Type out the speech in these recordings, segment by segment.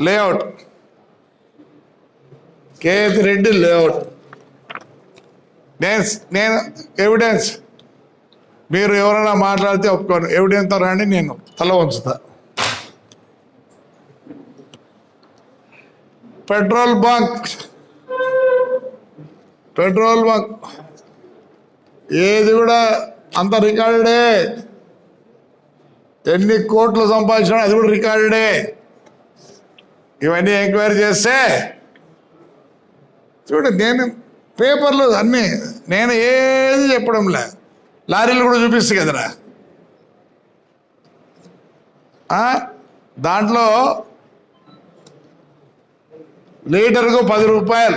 Layout KS Reddy layout నేను నేను evidence మీరు ఎవరైనా మాట్లాడితే ఒప్పుకోను. ఎవిడెన్స్తో రండి నేను తల వంచుతా. పెట్రోల్ బంక్ పెట్రోల్ బంక్ ఏది కూడా అంత రికార్డే ఎన్ని కోట్లు సంపాదించినా అది కూడా రికార్డే ఇవన్నీ ఎంక్వైరీ చేస్తే చూడండి నేను పేపర్లు అన్నీ నేను ఏది చెప్పడంలే. లారీలు కూడా చూపిస్తుంది కదరా. దాంట్లో లీటర్కు పది రూపాయలు.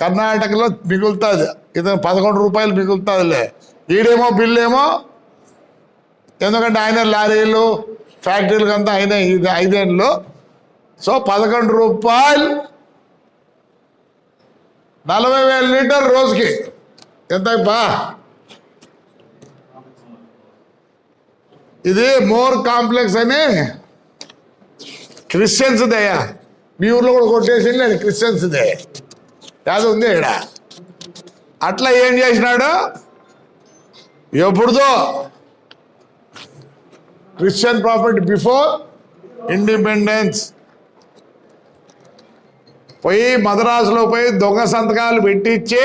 కర్ణాటకలో మిగులుతుంది. ఇతను పదకొండు రూపాయలు మిగులుతుందిలే. ఈడేమో బిల్లు ఏమో ఎందుకంటే ఆయన లారీలు ఫ్యాక్టరీలకు అంతా అయినాయి ఇది ఐదేళ్ళలో సో పదకొండు రూపాయలు నలభై వేల లీటర్ రోజుకి. ఎంత బా ఇది మోర్ కాంప్లెక్స్ అని క్రిస్టియన్స్ దయ్యా మీ ఊర్లో కూడా కొట్టేసింది అది క్రిస్టియన్స్ దే కాదు ఉంది ఇక్కడ. అట్లా ఏం చేసినాడు? ఎప్పుడుదో క్రిస్టియన్ ప్రాఫిట్ బిఫోర్ ఇండిపెండెన్స్ పోయి మద్రాసులో పోయి దొంగ సంతకాలు పెట్టించి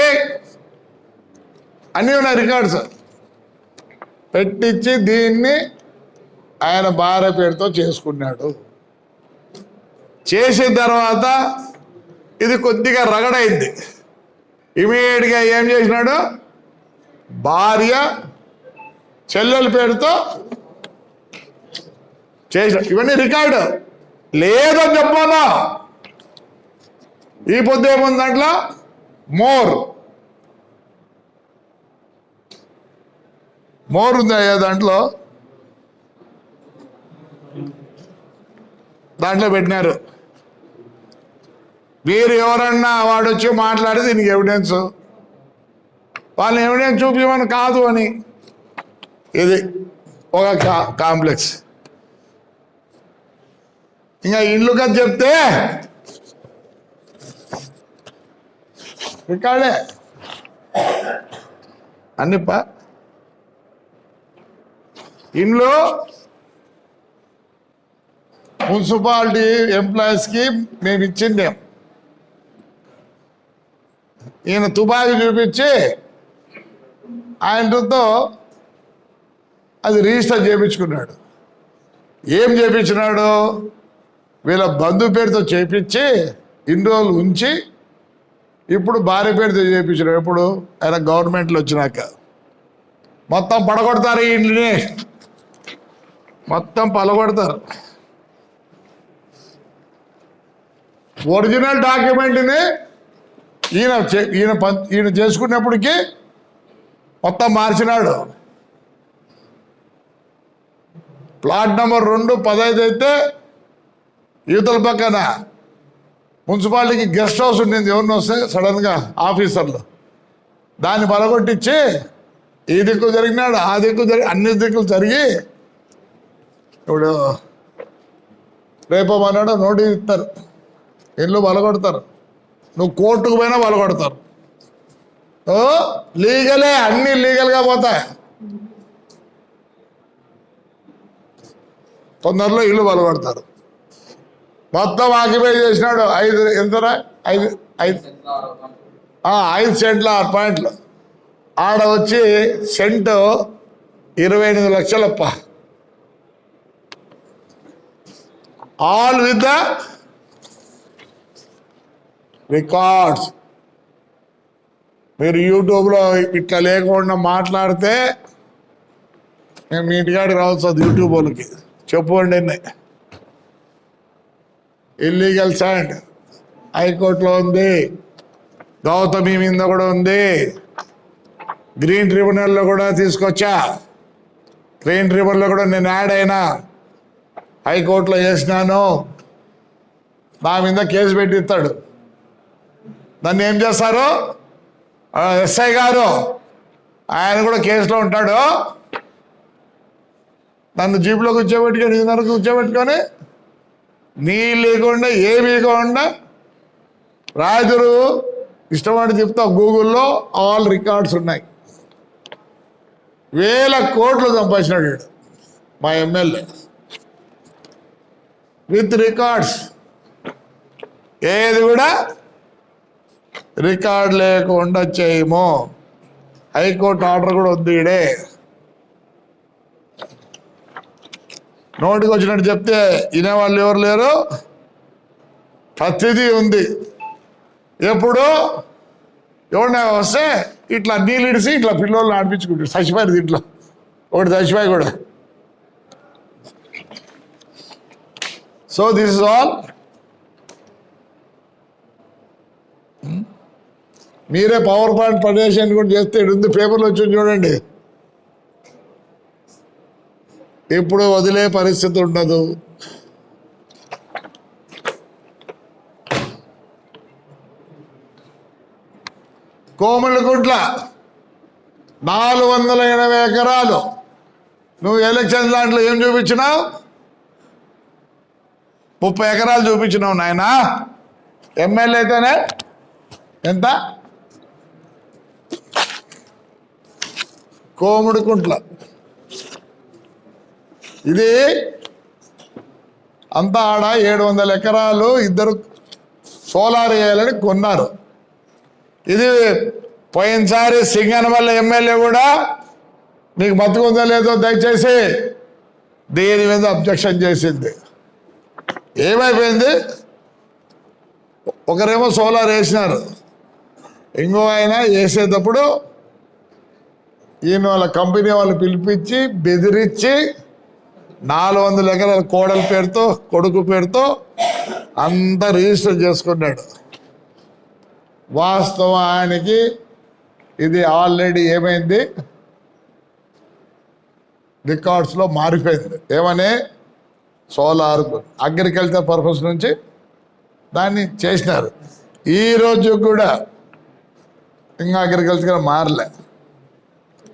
అన్నీ ఉన్నాయి రికార్డ్స్. పెట్టించి దీన్ని ఆయన భార్య పేరుతో చేసుకున్నాడు. చేసిన తర్వాత ఇది కొద్దిగా రగడైంది. ఇమీడియట్గా ఏం చేసినాడు? భార్య చెల్లెల పేరుతో చేసిన ఇవన్నీ రికార్డు. లేదని చెప్పాలా? ఈ పొద్దు ఏముంది దాంట్లో? మోర్. మోర్ ఉంది అయ్యా దాంట్లో. దాంట్లో పెట్టినారు. మీరు ఎవరన్నా వాడు వచ్చి మాట్లాడితే దీనికి ఎవిడెన్స్ వాళ్ళని ఎవిడెన్స్ చూపించమని కాదు అని. ఇది ఒక కాంప్లెక్స్ ఇంకా ఇండ్లు కదా చెప్తే? రికార్డే. అన్నిప్ప ఇండ్లు. మున్సిపాలిటీ ఎంప్లాయీస్కి మేము ఇచ్చిండే ఈయన తుపాకి చూపించి ఆయనతో అది రిజిస్టర్ చేయించుకున్నాడు ఏం చేయించినాడు వీళ్ళ బంధు పేరుతో చేపించి ఇన్ని రోజులు ఉంచి ఇప్పుడు భార్య పేరుతో చేయించినాడు ఎప్పుడు? ఆయన గవర్నమెంట్లో వచ్చినాక. మొత్తం పడగొడతారు ఈ ఇంటిని. మొత్తం పలగొడతారు. ఒరిజినల్ డాక్యుమెంట్ని ఈయన చే- ఈయన ఈయన చేసుకున్నప్పటికీ మొత్తం మార్చినాడు. ప్లాట్ నెంబర్ రెండు పదహైదు అయితే యువతల పక్కన మున్సిపాలిటీకి గెస్ట్ హౌస్ ఉండింది. ఎవరిని వస్తే సడన్గా ఆఫీసర్లు. దాన్ని పలగొట్టించి ఈ దిక్కు జరిగినాడు ఆ దిక్కు జరిగి అన్ని దిక్కులు జరిగి ఇప్పుడు రేపు మన్నాడు నోటీస్ ఇస్తారు. ఇల్లు బలగొడతారు నువ్వు కోర్టుకు పోయినా బలగొడతారు ఓ లీగలే అన్ని లీగల్గా పోతాయి. తొందరలో ఇల్లు బలగొడతారు మొత్తం ఆక్యుపై చేసినాడు. ఐదు ఎంతరా? ఐదు ఐదు. ఐదు సెంట్ల ఆరు పాయింట్లు. ఆడ వచ్చి సెంటు ఇరవై ఎనిమిది లక్షలప్ప. All with the records. మీరు యూట్యూబ్లో ఇట్లా లేకుండా మాట్లాడితే మేము మీ ఇంటికాడికి రావచ్చు యూట్యూబ్ వాళ్ళకి. చెప్పుకోండి ఇల్లీగల్ శాండ్ హైకోర్టులో ఉంది. గౌతమి మీద కూడా ఉంది. గ్రీన్ ట్రిబ్యునల్లో కూడా తీసుకొచ్చా. గ్రీన్ ట్రిబ్యునల్లో కూడా నేను యాడ్ అయినా. హైకోర్టులో చేసినాను. నా మీద కేసు పెట్టిస్తాడు. నన్ను ఏం చేస్తారు? ఎస్ఐ గారు ఆయన కూడా కేసులో ఉంటాడు. నన్ను జీపులో కూర్చోబెట్టుకొని ఇదిన్నర కూర్చోబెట్టుకొని నీళ్ళు లేకుండా ఏమీ లేకుండా రాజురు ఇష్టమని చెప్తా గూగుల్లో ఆల్ రికార్డ్స్ ఉన్నాయి. వేల కోట్లు సంపాదించినాడు మా ఎమ్మెల్యే. With records. ఏది కూడా రికార్డ్ లేకుండా చేయము. హైకోర్టు ఆర్డర్ కూడా ఉంది ఇడే నోటికి వచ్చినట్టు చెప్తే వినేవాళ్ళు ఎవరు లేరు? ప్రతిదీ ఉంది. ఎప్పుడు ఎవరిన వస్తే ఇట్లా నీళ్ళిడిసి ఇట్లా పిల్లోళ్ళు ఆడిపించుకుంటారు. చచ్చిపోయారు దీంట్లో. ఒకటి చచ్చిపోయి కూడా. సో దిస్ ఇస్ ఆల్ మీరే పవర్ పాయింట్ ప్రదేశం కూడా చేస్తే ఈడ ఉంది పేపర్లో వచ్చి చూడండి. ఇప్పుడు వదిలే పరిస్థితి ఉండదు. కోమలగుంట్ల నాలుగు వందల ఎనభై ఎకరాలు. నువ్వు ఎలక్షన్ దాంట్లో ఏం చూపించినావు? ముప్పై ఎకరాలు చూపించినావు నాయనా. ఎమ్మెల్యే అయితేనే? ఎంత? కోముడికుంట్ల. ఇది అంతా ఆడ ఏడు వందల ఎకరాలు ఇద్దరు సోలార్ వేయాలని కొన్నారు. ఇది పోయినసారి సింగనమల్ల ఎమ్మెల్యే కూడా మీకు బతుకుందో లేదో దయచేసి దీని మీద అబ్జెక్షన్ చేసింది. ఏమైపోయింది? ఒకరేమో సోలార్ వేసినారు. ఇంకో ఆయన వేసేటప్పుడు ఈయన వాళ్ళ కంపెనీ వాళ్ళు పిలిపించి బెదిరించి నాలుగు వందల ఎకరాల కోడల పేరుతో కొడుకు పేరుతో అంతా రిజిస్టర్ చేసుకున్నాడు. వాస్తవం ఆయనకి ఇది ఆల్రెడీ ఏమైంది? రికార్డ్స్లో మారిపోయింది. ఏమని? సోలార్ అగ్రికల్చర్ పర్పస్ నుంచి దాన్ని చేసినారు. ఈరోజు కూడా ఇంకా అగ్రికల్చర్ మారలే.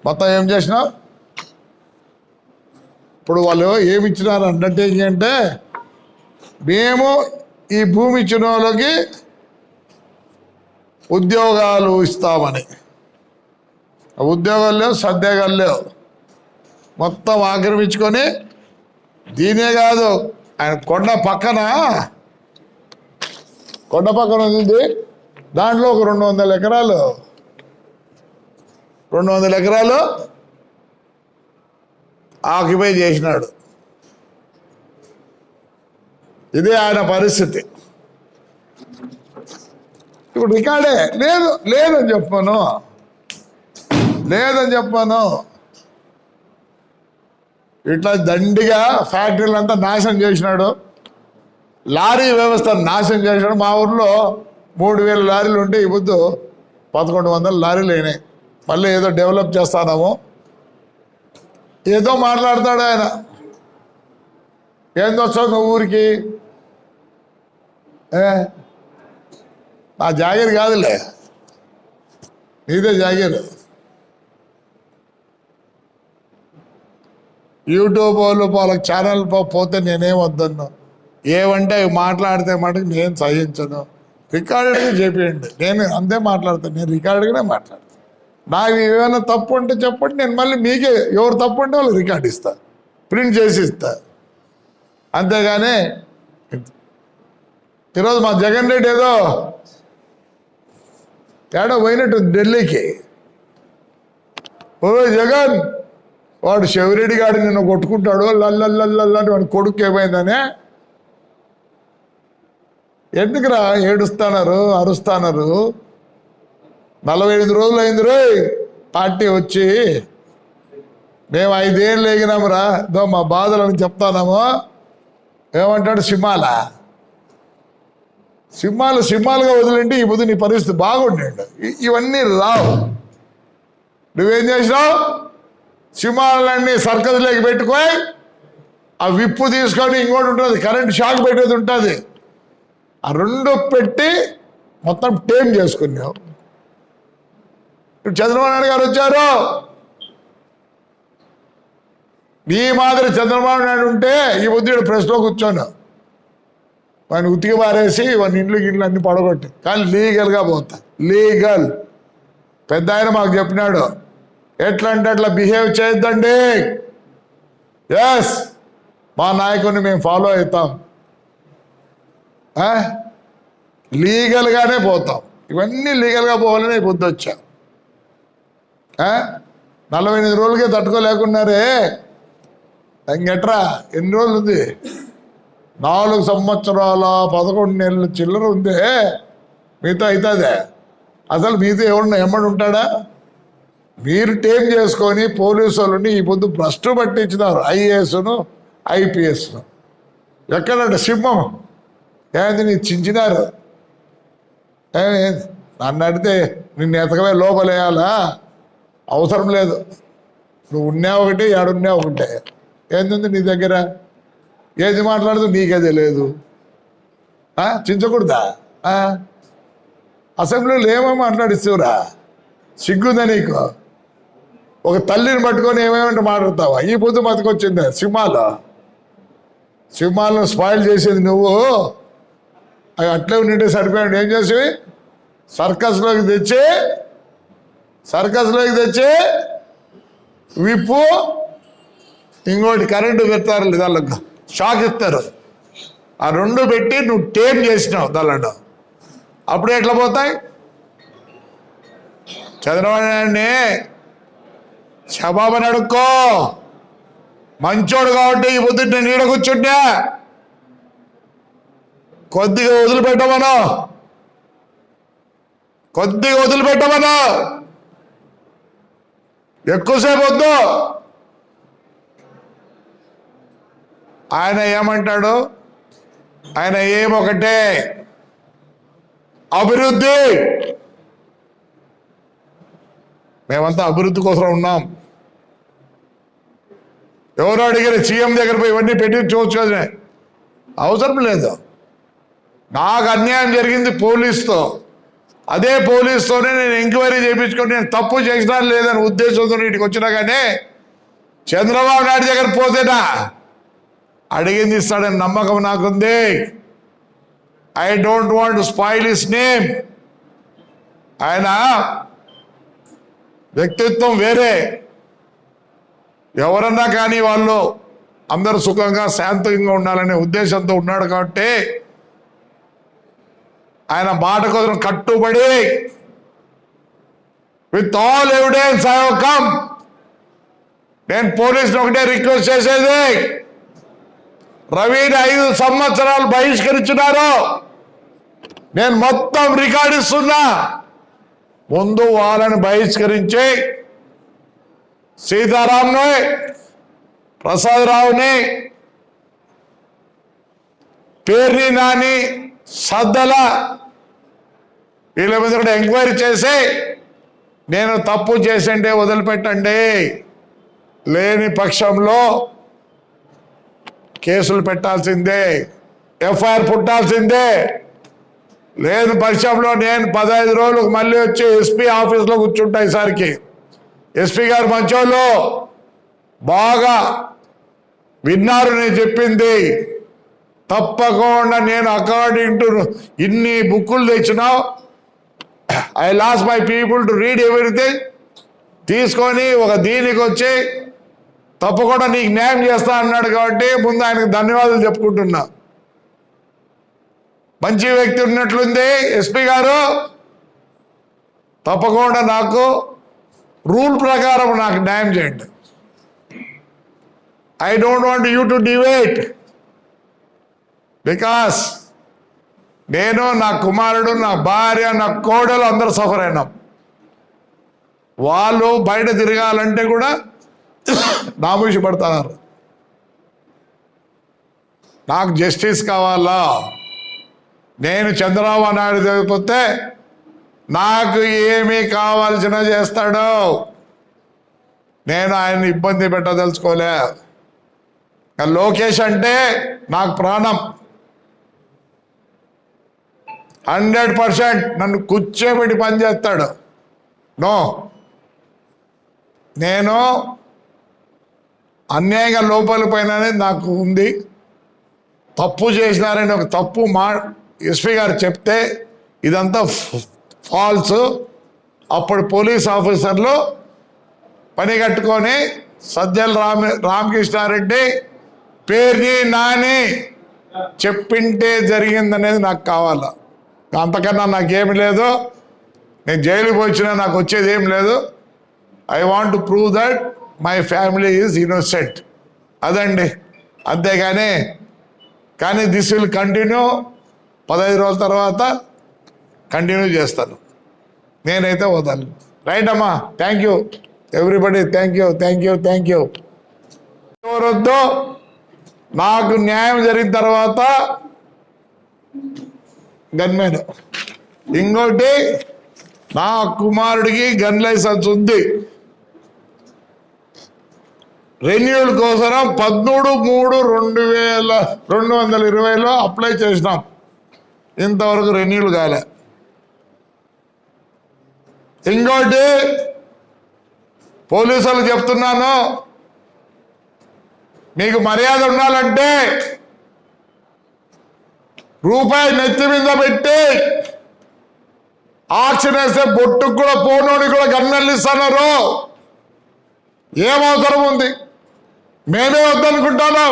మొత్తం ఏం చేసినావు? ఇప్పుడు వాళ్ళు ఏమి ఇచ్చినారు ఏంటంటే మేము ఈ భూమి ఇచ్చిన వాళ్ళకి ఉద్యోగాలు ఇస్తామని. ఉద్యోగాలు లేవు సద్యోగాలు లేవు. మొత్తం ఆక్రమించుకొని దీనే కాదు ఆయన కొండ పక్కన కొండ పక్కన ఉంది. దాంట్లో ఒక రెండు వందల ఎకరాలు. రెండు వందల ఎకరాలు ఆక్యుపై చేసినాడు. ఇదే ఆయన పరిస్థితి. ఇప్పుడు రికార్డే లేదు లేదని చెప్పాను. లేదని చెప్పాను. ఇట్లా దండిగా ఫ్యాక్టరీలంతా నాశనం చేసినాడు. లారీ వ్యవస్థ నాశనం చేసినాడు. మా ఊర్లో మూడు వేల లారీలు ఉంటే ఈ పొద్దు పదకొండు వందల లారీలు అయినాయి. మళ్ళీ ఏదో డెవలప్ చేస్తానాము. ఏదో మాట్లాడతాడు ఆయన. ఏం వస్తావు నువ్వు ఊరికి నా జాగీర్ కాదులే. నీదే జాగీర్. యూట్యూబ్ వాళ్ళు వాళ్ళకి ఛానల్ పోతే నేనేం వద్దను ఏమంటే అవి మాట్లాడితే మటుకు నేను సహించను. రికార్డెడ్గా చెప్పేయండి. నేను అంతే మాట్లాడతాను. నేను రికార్డెడ్గానే మాట్లాడతాను. నాకు ఏమైనా తప్పు ఉంటే చెప్పండి నేను మళ్ళీ మీకే ఎవరు తప్పు ఉంటే వాళ్ళు రికార్డ్ ఇస్తా ప్రింట్ చేసి ఇస్తా. అంతేగాని ఈరోజు మా జగన్ రెడ్డి ఏదో తేడా పోయినట్టు ఢిల్లీకి. ఓ జగన్ వాడు శివరెడ్డి గాడు నిన్ను కొట్టుకుంటాడు లల్లల్లల్లని వాడి కొడుకు ఏమైందనే? ఎందుకురా ఏడుస్తున్నారు అరుస్తున్నారు? నలభై ఎనిమిది రోజులు అయింది రోయ్ పార్టీ వచ్చి మేము ఐదేళ్ళు ఎగినామురా దో మా బాధలను చెప్తానాము. ఏమంటాడు సింహాల? సింహాలు సింహాలుగా వదిలింటే ఈ బుద్ధి నీ పరిస్థితి బాగుండండు ఇవన్నీ రావు. నువ్వేం చేసినావు? సింహాలన్నీ సర్కస్లోకి పెట్టుకోయి ఆ విప్పు తీసుకొని ఇంకోటి ఉంటుంది కరెంట్ షాక్ పెట్టేది ఉంటుంది. ఆ రెండు పెట్టి మొత్తం టేమ్ చేసుకున్నావు. ఇప్పుడు చంద్రబాబు నాయుడు గారు వచ్చారు. నీ మాదిరి చంద్రబాబు నాయుడు ఉంటే ఈ బుద్ధుడు ప్రెస్లో కూర్చోను. వాడిని ఉతికి పారేసి వాడిని ఇండ్లు గిళ్ళు అన్ని పడగొట్టి. కానీ లీగల్గా పోతా. లీగల్. పెద్ద ఆయన మాకు చెప్పినాడు. ఎట్లా అంటే అట్లా బిహేవ్ చేయొద్దండి. ఎస్ మా నాయకుడిని మేము ఫాలో అవుతాం. లీగల్గానే పోతాం. ఇవన్నీ లీగల్గా పోవాలని బుద్ధి వచ్చా నలభై ఎనిమిది రోజులకే తట్టుకోలేకున్నారే. ఇంకెట్రా ఎన్ని రోజులు ఉంది నాలుగు సంవత్సరాల పదకొండు నెలల చిల్లర ఉందే. మీతో అవుతుందే అసలు మీతో ఎవడన్నా ఎమ్మడి ఉంటాడా? మీరు టేం చేసుకొని పోలీసు వాళ్ళని ఈ పొద్దు భ్రష్టు పట్టించినారు ఐఏఎస్ను ఐపీఎస్ను. ఎక్కడంటే సింహం? ఏంది నీ చించినారు? నన్ను అడిగితే నిన్ను ఎతకవే లోపలేయాలా? అవసరం లేదు. నువ్వు ఉన్నా ఒకటి ఏడున్నా ఒకటే. ఏంది నీ దగ్గర? ఏది మాట్లాడుతూ నీకే తెలియదు. చించకూడదా? అసెంబ్లీలో ఏమో మాట్లాడిస్తురా సిగ్గుందా నీకు? ఒక తల్లిని పట్టుకొని ఏమేమంటే మాట్లాడతావా? ఈ పొద్దు బతికొచ్చింది సింహాలు. సినిమాలను స్పాయిల్ చేసేది నువ్వు. అవి అట్లే ఉండింటే సరిపోయాడు ఏం చేసి సర్కస్లోకి తెచ్చి సర్కస్లోకి తెచ్చి విప్పు ఇంకోటి కరెంటు పెడతారు దానికి షాక్ ఇస్తారు. ఆ రెండు పెట్టి నువ్వు టేప్ చేసినావు దానిలో. అప్పుడు ఎట్లా పోతాయి? చంద్రబాబు నాయుడిని శబాబని అడుక్కో. మంచోడు కాబట్టి ఈ పొద్దున్న నీడ కూర్చుంటే కొద్దిగా వదిలిపెట్టమను. కొద్దిగా వదిలిపెట్టమను. ఎక్కువసేపు వద్దు. ఆయన ఏమంటాడు? ఆయన ఏమొకటే అభివృద్ధి. మేమంతా అభివృద్ధి కోసం ఉన్నాం. ఎవరు అడిగిన సీఎం దగ్గర పోయి ఇవన్నీ పెట్టి చూవచ్చు అవసరం లేదు. నాకు అన్యాయం జరిగింది పోలీస్తో. అదే పోలీస్తోనే నేను ఎంక్వైరీ చేయించుకొని నేను తప్పు చేసినా లేదని ఉద్దేశంతో ఇటుకు వచ్చినా కానీ చంద్రబాబు నాయుడు దగ్గర పోతేనా? అడిగింది ఇస్తాడని నమ్మకం నాకుంది. I don't want spoil is name ఆయన వ్యక్తిత్వం వేరే. ఎవరన్నా కానీ వాళ్ళు అందరూ సుఖంగా శాంతంగా ఉండాలనే ఉద్దేశంతో ఉన్నాడు కాబట్టి ఆయన మాట కోసం కట్టుబడి. With all evidence I come నేను పోలీసులు ఒకటే రిక్వెస్ట్ చేసేది. రవిని ఐదు సంవత్సరాలు బహిష్కరించున్నారు నేను మొత్తం రికార్డు ఇస్తున్నా. ముందు వాళ్ళని బహిష్కరించి సీతారాంని ప్రసాదరావుని పేర్ని నాని సద్దల వీళ్ళ మీద కూడా ఎంక్వైరీ చేసి నేను తప్పు చేసింటే వదిలిపెట్టండి. లేని పక్షంలో కేసులు పెట్టాల్సిందే ఎఫ్ఐఆర్ పుట్టాల్సిందే. లేని పక్షంలో నేను పదహైదు రోజులకు మళ్ళీ వచ్చి ఎస్పీ ఆఫీస్లో కూర్చుంటా ఈసారికి. ఎస్పీ గారు మంచోళ్ళు. బాగా విన్నారు నేను చెప్పింది. తప్పకుండా నేను అకార్డింగ్ టు ఇన్ని బుక్కులు తెచ్చినావు I loss my people to read everything తీసుకొని ఒక దీనికి వచ్చి తప్పకుండా నీకు న్యాయం చేస్తా అన్నాడు కాబట్టి ముందు ఆయనకు ధన్యవాదాలు చెప్పుకుంటున్నా. మంచి వ్యక్తి ఉన్నట్లుంది ఎస్పీ గారు. తప్పకుండా నాకు రూల్ ప్రకారం నాకు న్యాయం చేయండి. I don't want you to deviate because నేను నా కుమారుడు నా భార్య నా కోడలు అందరూ సఫర్ అయినాం. వాళ్ళు బయట తిరగాలంటే కూడా నామూషి పడుతున్నారు నాకు జస్టిస్ కావాలా? నేను చంద్రబాబు నాయుడు చదివిపోతే నాకు ఏమి కావాల్సిన చేస్తాడు. నేను ఆయన్ని ఇబ్బంది పెట్టదలుచుకోలే. లోకేష్ అంటే నాకు ప్రాణం. హండ్రెడ్ పర్సెంట్ నన్ను కూర్చోబెట్టి పని చేస్తాడు నో. నేను అన్యాయంగా లోపల పైన నాకు ఉంది. తప్పు చేసినారని ఒక తప్పు మా ఎస్పీ గారు చెప్తే ఇదంతా ఫాల్స్. అప్పుడు పోలీస్ ఆఫీసర్లు పని కట్టుకొని సజ్జల రామ రామకృష్ణారెడ్డి పేరుని నాని చెప్పింటే జరిగిందనేది నాకు కావాలా? అంతకన్నా నాకేమి లేదు. నేను జైలుకి వచ్చినా నాకు వచ్చేది ఏం లేదు. I want to prove that my family is innocent అదండి. అంతేగాని కానీ దిస్ విల్ కంటిన్యూ పదహైదు రోజుల తర్వాత కంటిన్యూ చేస్తాను. నేనైతే పోతాను రైట్ అమ్మా? Thank you everybody thank you thank you thank you ఎవరొద్దు? నాకు న్యాయం జరిగిన తర్వాత గన్మెన్ ఇంకోటి నా కుమారుడికి గన్ లైసెన్స్ ఉంది. రెన్యూల్ కోసం పదమూడు మూడు రెండు వేల రెండు వందల ఇరవైలో అప్లై చేసినాం. ఇంతవరకు రెన్యూల్ కాలే. ఇంకోటి పోలీసులు చెప్తున్నాను. మీకు మర్యాద ఉండాలంటే రూపాయి నెత్తి మీద పెట్టి ఆక్షన్ వేస్తే బొట్టుకు కూడా పోనోని కూడా గన్నెళ్ళు ఇస్తున్నారు ఏం అవసరం ఉంది? మేమే వద్దనుకుంటాను.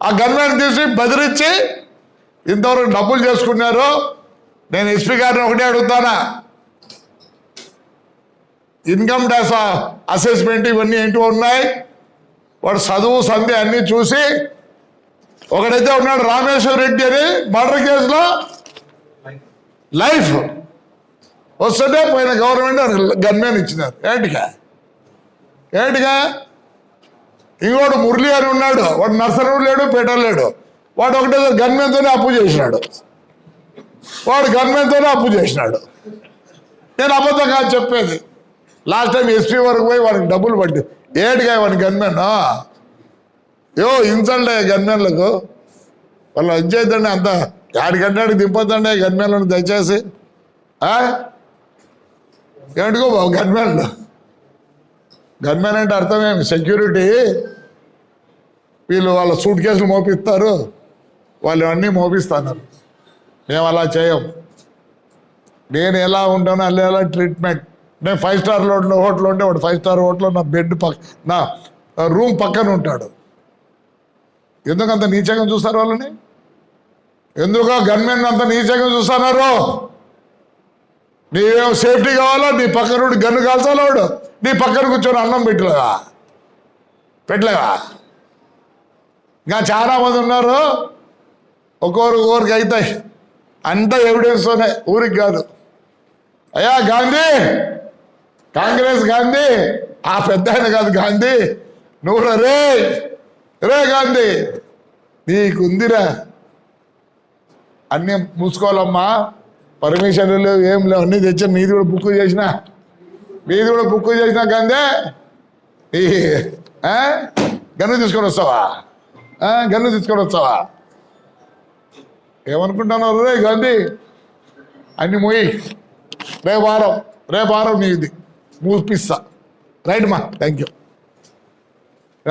ఆ గన్మెన్ తీసి బెదిరించి ఇంతవరకు డబ్బులు చేసుకున్నారు? నేను ఎస్పీ గారిని ఒకటే అడుగుతానా? ఇన్కమ్ ట్యాక్స్ అసెస్మెంట్ ఇవన్నీ ఏంటో ఉన్నాయి? వాడు చదువు సంధి అన్నీ చూసి ఒకడైతే ఉన్నాడు రామేశ్వర రెడ్డి అని మర్డర్ కేసులో లైఫ్ వస్తుంటే పోయిన గవర్నమెంట్ గన్మెన్ ఇచ్చినారు. ఏంటిగా ఏంటిగా ఇంకోడు మురళి అని ఉన్నాడు. వాడు నర్సరీ లేడు పేటర్ లేడు. వాడు ఒకటే గన్మెన్తోనే అప్పు చేసినాడు. వాడు గన్మెన్తోనే అప్పు చేసినాడు. నేను అబద్ధం కాదు చెప్పేది. లాస్ట్ టైం ఎస్పీ వరకు పోయి వాడికి డబ్బులు పట్టి ఏటిగా వాడి గన్మెన్ యో ఇన్సల్ట్ అయ్యే గన్మెన్లకు వాళ్ళు వచ్చేద్దండి అంత. ఆడికంటాడికి దింపొద్దండి గన్మెన్లను దయచేసి. ఏమిటికో బాబు గన్మెన్లు? గన్మెన్ అంటే అర్థమేమి సెక్యూరిటీ. వీళ్ళు వాళ్ళ సూట్ కేసులు మోపిస్తారు. వాళ్ళు అన్నీ మోపిస్తున్నారు మేము అలా చేయం. నేను ఎలా ఉంటానో అలా ఎలా ట్రీట్మెంట్. నేను ఫైవ్ స్టార్ హోటల్ హోటల్ ఉంటే వాడు ఫైవ్ స్టార్ హోటల్లో నా బెడ్ పక్క నా రూమ్ పక్కన ఉంటాడు. ఎందుకు అంత నీచంగా చూస్తారు వాళ్ళని? ఎందుకు గన్మెన్ అంత నీచంగా చూస్తున్నారు? నీవేం సేఫ్టీ కావాలో? నీ పక్కన గన్ను కాల్చాలో వాడు? నీ పక్కన కూర్చొని అన్నం పెట్టలేవా పెట్టలేవా ఇంకా చాలామంది ఉన్నారు. ఒక్కొరు ఊరికి అవుతాయి. అంతా ఎవిడెన్స్తోనే ఊరికి కాదు. అయ్యా గాంధీ! కాంగ్రెస్ గాంధీ! ఆ పెద్ద ఆయన కాదు గాంధీ. నువ్వు రా! రే గాంధీ నీకుందిరా. అన్నీ మూసుకోవాలమ్మా. పర్మిషన్లు లేవు ఏం లేవు అన్నీ తెచ్చా మీది కూడా బుక్ చేసిన. మీది కూడా బుక్ చేసిన గాంధీ. ఈ గన్ను తీసుకొని వస్తావా? గన్ను తీసుకొని వస్తావా? ఏమనుకుంటున్నారు రే గాంధీ? అన్ని మోయి. రేపు వారం రేపు వారం నీది. మూపిస్తా రైట్ మా థ్యాంక్ యూ